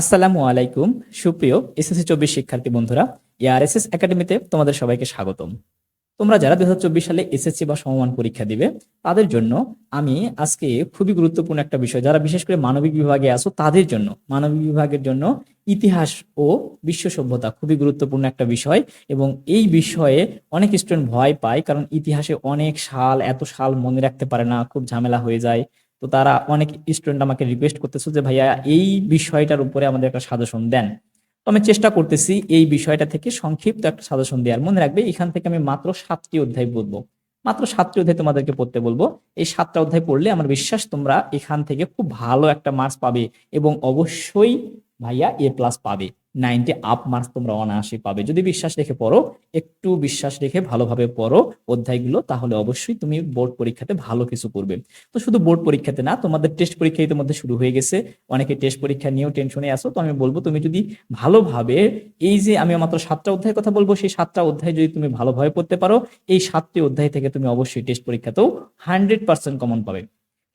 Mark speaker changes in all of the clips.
Speaker 1: আসসালামু আলাইকুম। সুপ্রিয় এসএসসি চব্বিশ শিক্ষার্থী বন্ধুরা এআরএসএস একাডেমিতে তোমাদের সবাইকে স্বাগতম। তোমরা যারা দু হাজার চব্বিশ সালে এসএসসি বা সমমান পরীক্ষা দিবে, তাদের জন্য আমি আজকে খুবই গুরুত্বপূর্ণ একটা বিষয়, যারা বিশেষ করে মানবিক বিভাগে আসো তাদের জন্য, মানবিক বিভাগের জন্য ইতিহাস ও বিশ্ব সভ্যতা খুবই গুরুত্বপূর্ণ একটা বিষয় এবং এই বিষয়ে অনেক স্টুডেন্ট ভয় পায় কারণ ইতিহাসে অনেক সাল, এত সাল মনে রাখতে পারে না, খুব ঝামেলা হয়ে যায়। তো তারা অনেক স্টুডেন্ট আমাকে রিকোয়েস্ট করতেছে যে, ভাইয়া, এই বিষয়টার উপরে আমাদের একটা সাজেশন দেন। তো আমি চেষ্টা করতেছি এই বিষয়টা থেকে সংক্ষিপ্ত একটা সাজেশন দেওয়ার। মনে রাখবে, এখান থেকে আমি মাত্র সাতটি অধ্যায় বলব মাত্র সাতটি অধ্যায় তোমাদেরকে পড়তে বলব। এই সাতটা অধ্যায় পড়লে আমার বিশ্বাস তোমরা এখান থেকে খুব ভালো একটা মার্কস পাবে এবং অবশ্যই ভাইয়া এ প্লাস পাবে। নাইনটি আপ মার্কস তোমরা অনায়াসে পাবে। যদি বিশ্বাস রেখে পড়ো, একটু বিশ্বাস রেখে ভালোভাবে পড়ো অধ্যায়গুলো, তাহলে অবশ্যই তুমি বোর্ড পরীক্ষাতে ভালো কিছু করবে। তো শুধু বোর্ড পরীক্ষাতে না, তোমাদের টেস্ট পরীক্ষা ইতিমধ্যে শুরু হয়ে গেছে। অনেকে টেস্ট পরীক্ষা নিয়েও টেনশনে আসো তো আমি বলব তুমি যদি ভালোভাবে, এই যে আমি মাত্র সাতটা অধ্যায়ের কথা বলব, সেই সাতটা অধ্যায় যদি তুমি ভালোভাবে পড়তে পারো, এই সাতটি অধ্যায় থেকে তুমি অবশ্যই টেস্ট পরীক্ষাতেও হান্ড্রেড পার্সেন্ট কমন পাবে।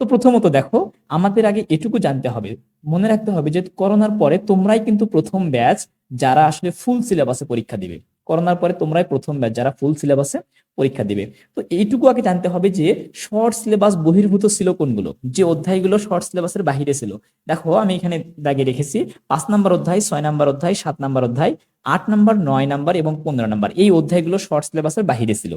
Speaker 1: তো প্রথমত দেখো, আমাদের আগে এটুকু জানতে হবে। মনে রাখতে হবে যে করোনার পরে তোমরাই কিন্তু প্রথম ব্যাচ যারা আসলে ফুল সিলেবাসে পরীক্ষা দিবে। করোনার পরে তোমরাই প্রথম ব্যাচ যারা ফুল সিলেবাসে পরীক্ষা দিবে। তো এইটুকু আগে জানতে হবে যে শর্ট সিলেবাস বহির্ভূত ছিল কোনগুলো? যে অধ্যায়গুলো শর্ট সিলেবাসের বাহিরে ছিল। দেখো, আমি এখানে দাগে রেখেছি, পাঁচ নাম্বার অধ্যায়, ছয় নাম্বার অধ্যায়, সাত নাম্বার অধ্যায়, আট নাম্বার, নয় নাম্বার এবং পনেরো নাম্বার। এই অধ্যায়গুলো শর্ট সিলেবাসের বাহিরে ছিল।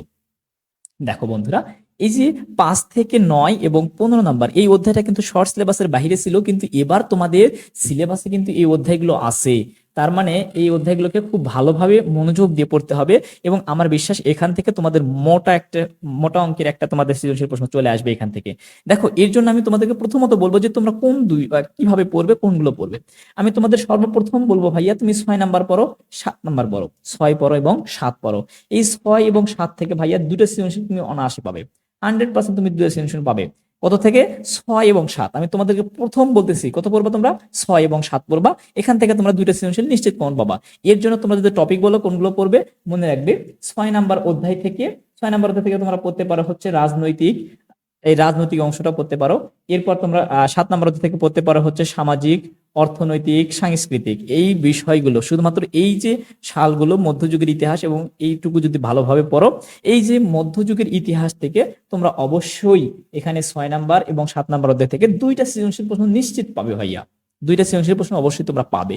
Speaker 1: দেখো বন্ধুরা এই যে পাঁচ থেকে নয় এবং পনেরো নাম্বার, এই অধ্যায়টা কিন্তু শর্ট সিলেবাসের বাইরে ছিল, কিন্তু এবার তোমাদের সিলেবাসে কিন্তু এই অধ্যায়গুলো আছে। তার মানে এই অধ্যায়গুলোকে খুব ভালোভাবে মনোযোগ দিয়ে পড়তে হবে এবং আমার বিশ্বাস এখান থেকে তোমাদের মোটা একটা, মোটা অঙ্কের একটা তোমাদের সৃজনশীল প্রশ্ন চলে আসবে এখান থেকে। দেখো, এর জন্য আমি তোমাদেরকে প্রথমত বলব যে তোমরা কোন দুই কীভাবে পড়বে, কোনগুলো পড়বে। আমি তোমাদের সর্বপ্রথম বলব ভাইয়া, তুমি ছয় নাম্বার পড়ো, সাত নাম্বার পড়ো। ছয় পড়ো এবং সাত পড়ো। এই ছয় এবং সাত থেকে ভাইয়া দুটো সৃজনশীল তুমি অনায়াসে পাবে। হান্ড্রেড পার্সেন্ট তুমি দুটো সৃজনশীল পাবে। কত থেকে? ছয় এবং সাত। আমি তোমাদেরকে প্রথম বলতেছি, কত পড়বা তোমরা? ছয় এবং সাত পড়বা। এখান থেকে তোমরা দুইটা সৃজনশীল নিশ্চিত কমন পাবা। এর জন্য তোমরা যদি টপিক বলো, কোনগুলো পড়বে? মনে রাখবে, ছয় নাম্বার অধ্যায় থেকে, ছয় নাম্বার অধ্যায় থেকে তোমরা পড়তে পারো হচ্ছে রাজনৈতিক, এই রাজনৈতিক অংশটা পড়তে পারো। এরপর তোমরা সাত নাম্বার অধ্যায় থেকে পড়তে পারো হচ্ছে সামাজিক অর্থনৈতিক, সাংস্কৃতিক এই বিষয়গুলো, শুধুমাত্র এই যে সালগুলো মধ্যযুগের ইতিহাস এবং এইটুকু যদি ভালোভাবে পড়ো, এই যে মধ্যযুগের ইতিহাস থেকে তোমরা অবশ্যই এখানে ছয় নাম্বার এবং সাত নাম্বার অধ্যায় থেকে দুইটা সৃজনশীল প্রশ্ন নিশ্চিত পাবে ভাইয়া। দুইটা সৃজনশীল প্রশ্ন অবশ্যই তোমরা পাবে।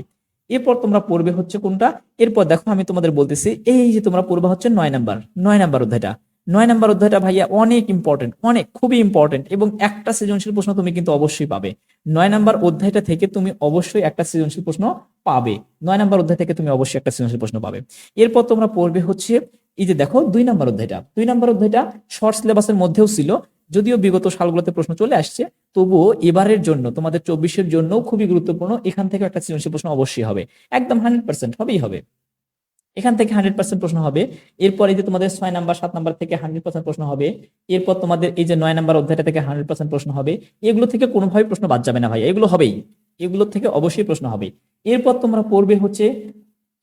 Speaker 1: এরপর তোমরা পড়বে হচ্ছে কোনটা? এরপর দেখো আমি তোমাদের বলতেছি, এই যে তোমরা পড়বে হচ্ছে নয় নাম্বার নয় নাম্বার অধ্যায়টা। নয় নাম্বার অধ্যায়টা ভাইয়া অনেক ইম্পর্টেন্ট অনেক, খুবই ইম্পর্টেন্ট এবং একটা সৃজনশীল প্রশ্ন তুমি কিন্তু অবশ্যই পাবে। নয় নাম্বার অধ্যায়টা থেকে তুমি অবশ্যই একটা সৃজনশীল প্রশ্ন পাবে। নয় নাম্বার অধ্যায় থেকে তুমি অবশ্যই একটা সৃজনশীল প্রশ্ন পাবে। এরপর তোমরা পড়বে হচ্ছে, এই যে দেখো, দুই নাম্বার অধ্যায়টা। দুই নাম্বার অধ্যায়টা শর্ট সিলেবাসের মধ্যেও ছিল, যদিও বিগত সালগুলোতে প্রশ্ন চলে আসছে, তবুও এবারের জন্য, তোমাদের চব্বিশের জন্য খুবই গুরুত্বপূর্ণ, এখান থেকে একটা সৃজনশীল প্রশ্ন অবশ্যই হবে। একদম হান্ড্রেড পার্সেন্ট হবেই হবে। এখান থেকে হান্ড্রেড পার্সেন্ট প্রশ্ন হবে। এরপর যে তোমাদের ছয় নাম্বার, সাত নাম্বার থেকে হান্ড্রেড পার্সেন্ট প্রশ্ন হবে, এরপর তোমাদের এই যে নয় নাম্বার অধ্যায়টা থেকে হান্ড্রেড পার্সেন্ট প্রশ্ন হবে, এগুলো থেকে কোনোভাবে প্রশ্ন বাদ যাবে না ভাই, এগুলো হবেই। এগুলো থেকে অবশ্যই প্রশ্ন হবে। এরপর তোমরা পড়বে হচ্ছে,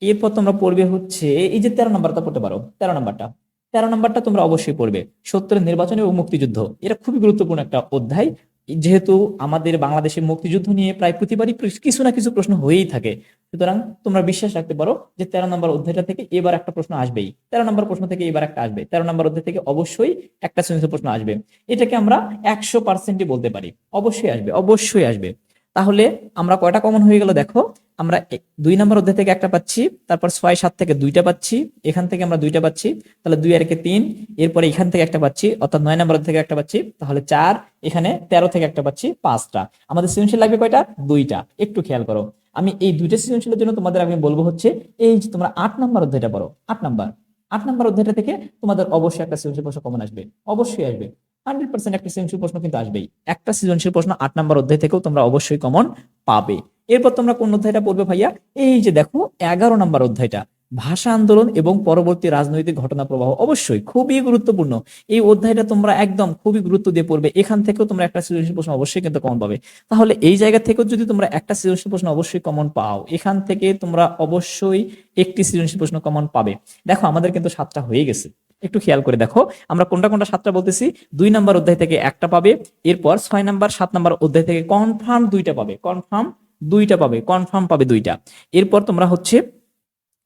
Speaker 1: এরপর তোমরা পড়বে হচ্ছে, এই যে তেরো নাম্বারটা পড়তে পারো, তেরো নাম্বারটা। তেরো নাম্বারটা তোমরা অবশ্যই পড়বে। সত্তরের নির্বাচন এবং মুক্তিযুদ্ধ, এটা খুবই গুরুত্বপূর্ণ একটা অধ্যায়। যেহেতু আমাদের বাংলাদেশের মুক্তিযুদ্ধ নিয়ে প্রায় প্রতিবারই কিছু না কিছু প্রশ্ন হয়েই থাকে। সুতরাং তোমরা বিশ্বাস রাখতে পারো যে তেরো নম্বর অধ্যায়টা থেকে এবার একটা প্রশ্ন আসবেই। তেরো নম্বর প্রশ্ন থেকে এবার একটা আসবে। তেরো নম্বর অধ্যায় থেকে অবশ্যই একটা সৃজনশীল প্রশ্ন আসবে। এটাকে আমরা একশো পার্সেন্টই বলতে পারি। অবশ্যই আসবে অবশ্যই আসবে। তাহলে আমরা কয়টা কমন হয়ে গেল দেখো? আমরা দুই নম্বর অধ্যায় থেকে একটা পাচ্ছি, তারপর ছয়, সাত থেকে দুইটা পাচ্ছি, এখান থেকে আমরা দুইটা পাচ্ছি, তাহলে দুই, আরকে তিন, এরপরে এখান থেকে একটা পাচ্ছি, অর্থাৎ নয় নম্বর থেকে একটা পাচ্ছি, তাহলে চার, এখানে তেরো থেকে একটা পাচ্ছি, পাঁচটা। আমাদের সৃজনশীল লাগবে কয়টা? দুইটা। একটু খেয়াল করো। আমি এই দুইটা সৃজনশীলের জন্য তোমাদের আমি বলব হচ্ছে, এই যে তোমরা আট নম্বর অধ্যায়টা পড়ো, আট নাম্বার। আট নম্বর অধ্যায়টা থেকে তোমাদের অবশ্যই একটা সৃজনশীল প্রশ্ন কমন আসবে। অবশ্যই আসবে। হান্ড্রেড পার্সেন্ট একটা সৃজনশীল প্রশ্ন কিন্তু আসবেই। একটা সৃজনশীল প্রশ্ন আট নম্বর অধ্যায় থেকেও তোমরা অবশ্যই কমন পাবে। এরপর তোমরা কোন অধ্যায়টা পড়বে ভাইয়া? এই যে দেখো, এগারো নম্বর অধ্যায়টা। ভাষা আন্দোলন এবং পরবর্তী রাজনৈতিক ঘটনা প্রবাহ অবশ্যই খুবই গুরুত্বপূর্ণ। এই অধ্যায়টা তোমরা একদম খুবই গুরুত্ব দিয়ে পড়বে। এখান থেকেও তোমরা একটা সৃজনশীল প্রশ্ন অবশ্যই কিন্তু কমন পাবে। তাহলে এই জায়গা থেকেও যদি তোমরা একটা সৃজনশীল প্রশ্ন অবশ্যই কমন পাও, এখান থেকে তোমরা অবশ্যই একটি সৃজনশীল প্রশ্ন কমন পাবে। দেখো, আমাদের কিন্তু সাতটা হয়ে গেছে। একটু খেয়াল করে দেখো। আমরা কোনটা কোনটা সাতটা বলতেছি? দুই নাম্বার অধ্যায় থেকে একটা পাবে, এরপর ছয় নাম্বার, সাত নাম্বার অধ্যায় থেকে কনফার্ম দুইটা পাবে। কনফার্ম দুইটা পাবে কনফার্ম পাবে দুইটা। এরপর তোমরা হচ্ছে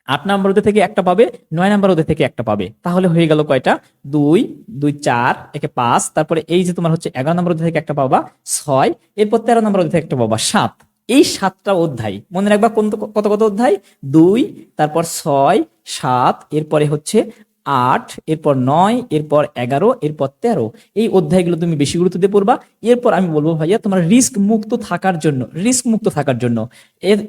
Speaker 1: আট নাম্বার ওদের থেকে একটা পাবে, নয় নাম্বার ওদের থেকে একটা পাবে। তাহলে হয়ে গেল কয়টা? দুই দুই, চার, একে পাঁচ, তারপরে এই যে তোমার হচ্ছে এগারো নম্বর ওদের থেকে একটা পাবা, ছয়, এরপর তেরো নম্বর ওদের থেকে একটা পাবা, সাত। এই সাতটা অধ্যায়, মনে রাখবা কোন কত কত অধ্যায়? দুই, তারপর ছয়, সাত, এরপরে হচ্ছে আট, এরপর নয়, এরপর এগারো, এরপর তেরো। এই অধ্যায়গুলো তুমি বেশি গুরুত্ব দিয়ে পড়বা। এরপর আমি বলব ভাইয়া, তোমার রিস্ক মুক্ত থাকার জন্য, রিস্ক মুক্ত থাকার জন্য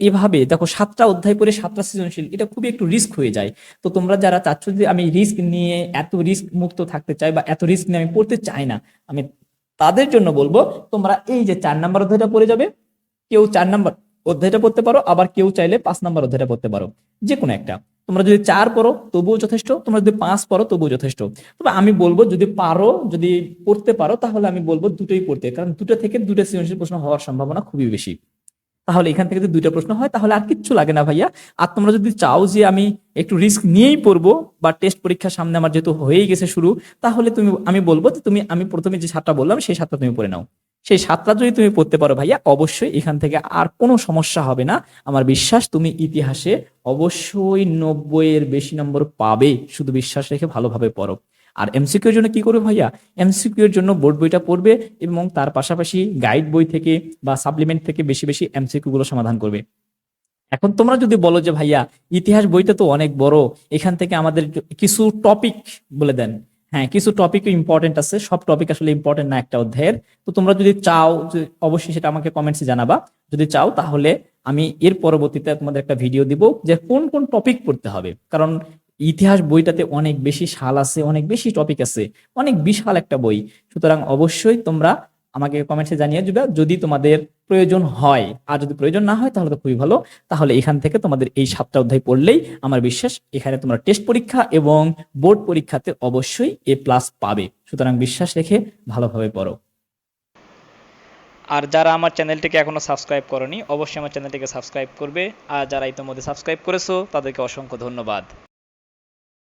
Speaker 1: এভাবে দেখো সাতটা অধ্যায় পড়ে সাতটা সৃজনশীল, এটা খুবই একটু রিস্ক হয়ে যায়। তো তোমরা যারা চাচ্ছ যে আমি রিস্ক নিয়ে এত রিস্ক মুক্ত থাকতে চাই বা এত রিস্ক নিয়ে আমি পড়তে চাই না, আমি তাদের জন্য বলব, তোমরা এই যে চার নাম্বার অধ্যায়টা পড়ে যাবে। কেউ চার নাম্বার অধ্যায়টা পড়তে পারো, আবার কেউ চাইলে পাঁচ নাম্বার অধ্যায়টা পড়তে পারো। যে কোনো একটা। তোমরা যদি চার পড়ো, তবুও যথেষ্ট। তোমরা যদি পাঁচ পড়ো, তবুও যথেষ্ট। তবে আমি বলব, যদি পারো, যদি পড়তে পারো, তাহলে আমি বলব দুটোই পড়তে। কারণ দুটো থেকে দুটো সৃজনশীল প্রশ্ন হওয়ার সম্ভাবনা খুবই বেশি। তাহলে এখান থেকে যদি দুইটা প্রশ্ন হয়, তাহলে আর কিচ্ছু লাগে না ভাইয়া। আর তোমরা যদি চাও যে আমি একটু রিস্ক নিয়েই পড়ব, বা টেস্ট পরীক্ষার সামনে আমার যেহেতু হয়েই গেছে শুরু, তাহলে তুমি, আমি বলব তুমি, আমি প্রথমে যে সাতটা বললাম, সেই সাতটা তুমি পড়ে নাও। সেই সাতটা যদি তুমি পড়তে পারো ভাইয়া, অবশ্যই এখান থেকে আর কোনো সমস্যা হবে না। আমার বিশ্বাস তুমি ইতিহাসে অবশ্যই নব্বই এর বেশি নম্বর পাবে, শুধু বিশ্বাস রেখে ভালোভাবে পড়ো। আর এমসিকিউ এর জন্য কি করবে ভাইয়া? এমসিকিউ এর জন্য বোর্ড বইটা পড়বে এবং তার পাশাপাশি গাইড বই থেকে বা সাপ্লিমেন্ট থেকে বেশি বেশি এমসিকিউ গুলো সমাধান করবে। এখন তোমরা যদি বলো যে ভাইয়া, ইতিহাস বইটা তো অনেক বড়, এখান থেকে আমাদের কিছু টপিক বলে দেন। হ্যাঁ কিছু টপিক ইম্পর্টেন্ট আছে, সব টপিক আসলে ইম্পর্টেন্ট না একটা অধ্যায়ের। তো তোমরা যদি চাও অবশ্যই সেটা আমাকে কমেন্টসে জানাবা। যদি চাও, তাহলে আমি এর পরবর্তীতে তোমাদের একটা ভিডিও দিব, যে কোন কোন টপিক পড়তে হবে। কারণ ইতিহাস বইটাতে অনেক বেশি সাল আছে, অনেক বেশি টপিক আছে, অনেক বিশাল একটা বই। সুতরাং অবশ্যই তোমরা আমাকে কমেন্টসে জানিয়ে দিবে, যদি তোমাদের প্রয়োজন হয়। আর যদি প্রয়োজন না হয়, তাহলে তো খুবই ভালো। তাহলে এখান থেকে তোমাদের এই সাতটা অধ্যায় পড়লেই আমার বিশ্বাস, এখানে তোমরা টেস্ট পরীক্ষা এবং বোর্ড পরীক্ষাতে অবশ্যই এ প্লাস পাবে। সুতরাং বিশ্বাস রেখে ভালোভাবে পড়ো।
Speaker 2: আর যারা আমার চ্যানেলটিকে এখনও সাবস্ক্রাইব করনি, অবশ্যই আমার চ্যানেলটিকে সাবস্ক্রাইব করবে। আর যারা ইতিমধ্যে সাবস্ক্রাইব করেছ, তাদেরকে অসংখ্য ধন্যবাদ।